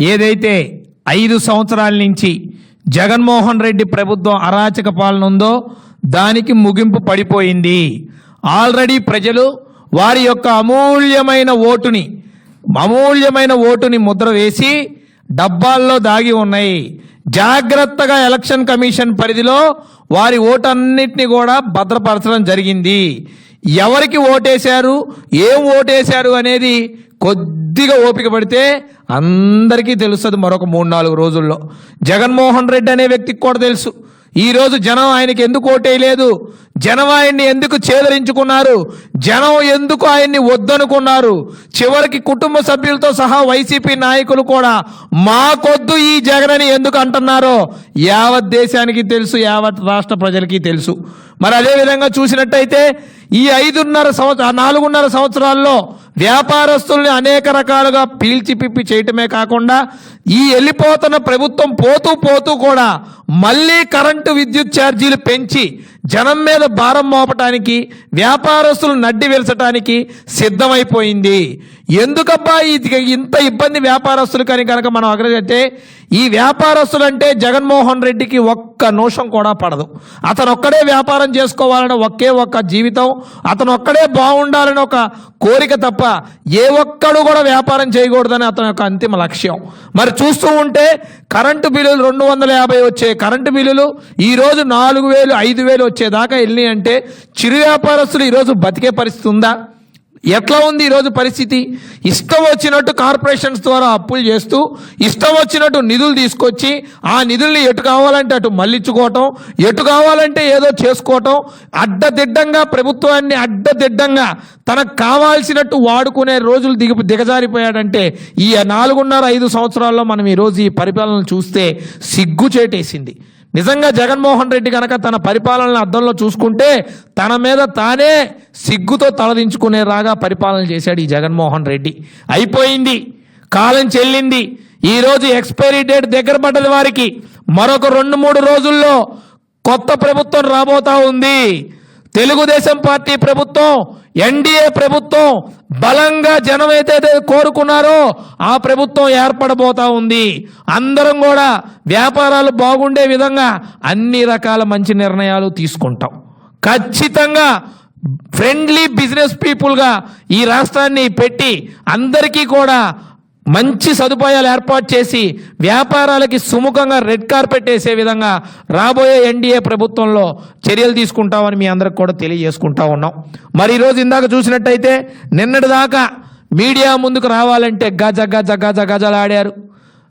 ఏదైతే ఐదు సంవత్సరాల నుంచి జగన్మోహన్ రెడ్డి ప్రభుత్వం అరాచక పాలన ఉందో దానికి ముగింపు పడిపోయింది. ఆల్రెడీ ప్రజలు వారి యొక్క అమూల్యమైన ఓటుని అమూల్యమైన ఓటుని ముద్ర వేసి డబ్బాల్లో దాగి ఉన్నాయి. జాగ్రత్తగా ఎలక్షన్ కమిషన్ పరిధిలో వారి ఓటన్నిటిని కూడా భద్రపరచడం జరిగింది. ఎవరికి ఓటేశారు ఏం ఓటేశారు అనేది కొద్దిగా ఓపిక పడితే అందరికీ తెలుస్తుంది మరొక మూడు నాలుగు రోజుల్లో. జగన్మోహన్ రెడ్డి అనే వ్యక్తికి కూడా తెలుసు. ఈ రోజు జనం ఆయనకి ఎందుకు ఓటేయలేదు జనం ఆయన్ని ఎందుకు చేదరించుకున్నారు? జనం ఎందుకు ఆయన్ని వద్దనుకున్నారు? చివరికి కుటుంబ సభ్యులతో సహా వైసీపీ నాయకులు కూడా మాకొద్దు ఈ జగన్ అని ఎందుకు అంటున్నారో యావత్ దేశానికి తెలుసు యావత్ రాష్ట్ర ప్రజలకి తెలుసు. మరి అదే విధంగా చూసినట్టయితే ఈ ఐదున్నర సంవత్సర నాలుగున్నర సంవత్సరాల్లో వ్యాపారస్తుల్ని అనేక రకాలుగా పీల్చి పిప్పి చేయటమే కాకుండా ఈ వెళ్ళిపోతున్న ప్రభుత్వం పోతూ పోతూ కూడా మళ్ళీ కరెంటు విద్యుత్ ఛార్జీలు పెంచి జనం మీద భారం మోపటానికి వ్యాపారస్తులు నడ్డి వెలసటానికి సిద్ధమైపోయింది. ఎందుకబ్బా ఇది ఇంత ఇబ్బంది వ్యాపారస్తులు కానీ కనుక మనం అగ్రగట్టే ఈ వ్యాపారస్తులు అంటే జగన్మోహన్ రెడ్డికి ఒక్క నోషం కూడా పడదు. అతను ఒక్కడే వ్యాపారం చేసుకోవాలని ఒకే ఒక్క జీవితం అతను ఒక్కడే బాగుండాలని ఒక కోరిక తప్ప ఏ ఒక్కడు కూడా వ్యాపారం చేయకూడదని అతని యొక్క అంతిమ లక్ష్యం. మరి చూస్తూ ఉంటే కరెంటు బిల్లులు రెండు వందల యాభై వచ్చే కరెంటు బిల్లులు ఈరోజు నాలుగు వేలు ఐదు వేలు వచ్చేదాకా వెళ్ళి అంటే చిరు వ్యాపారస్తులు ఈరోజు బతికే పరిస్థితి ఉందా? ఎట్లా ఉంది ఈరోజు పరిస్థితి? ఇష్టం వచ్చినట్టు కార్పొరేషన్స్ ద్వారా అప్పులు చేస్తూ ఇష్టం వచ్చినట్టు నిధులు తీసుకొచ్చి ఆ నిధుల్ని ఎటు కావాలంటే అటు మళ్ళించుకోవటం ఎటు కావాలంటే ఏదో చేసుకోవటం అడ్డదిడ్డంగా ప్రభుత్వాన్ని అడ్డదిడ్డంగా తనకు కావాల్సినట్టు వాడుకునే రోజులు దిగ దిగజారిపోయాడంటే ఈ నాలుగున్నర ఐదు సంవత్సరాల్లో మనం ఈరోజు ఈ పరిపాలన చూస్తే సిగ్గు చేటేసింది నిజంగా జగన్మోహన్ రెడ్డి కనుక తన పరిపాలన అర్థంలో చూసుకుంటే తన మీద తానే సిగ్గుతో తలదించుకునే రాగా పరిపాలన చేశాడు ఈ జగన్మోహన్ రెడ్డి. అయిపోయింది. కాలం చెల్లింది. ఈరోజు ఎక్స్పైరీ డేట్ దగ్గర పడ్డది వారికి. మరొక రెండు మూడు రోజుల్లో కొత్త ప్రభుత్వం రాబోతా ఉంది. తెలుగుదేశం పార్టీ ప్రభుత్వం ఎన్డీఏ ప్రభుత్వం బలంగా జనం ఏదైతే కోరుకున్నారో ఆ ప్రభుత్వం ఏర్పడబోతా ఉంది. అందరం కూడా వ్యాపారాలు బాగుండే విధంగా అన్ని రకాల మంచి నిర్ణయాలు తీసుకుంటాం. ఖచ్చితంగా ఫ్రెండ్లీ బిజినెస్ పీపుల్గా ఈ రాష్ట్రాన్ని పెట్టి అందరికీ కూడా మంచి సదుపాయాలు ఏర్పాటు చేసి వ్యాపారాలకి సుముఖంగా రెడ్ కార్పెట్ వేసే విధంగా రాబోయే ఎన్డీఏ ప్రభుత్వంలో చర్యలు తీసుకుంటామని మీ అందరికి కూడా తెలియజేసుకుంటా ఉన్నాం. మరి ఈరోజు ఇందాక చూసినట్టయితే నిన్నటి దాకా మీడియా ముందుకు రావాలంటే గజ గజ గజ గజలాడారు.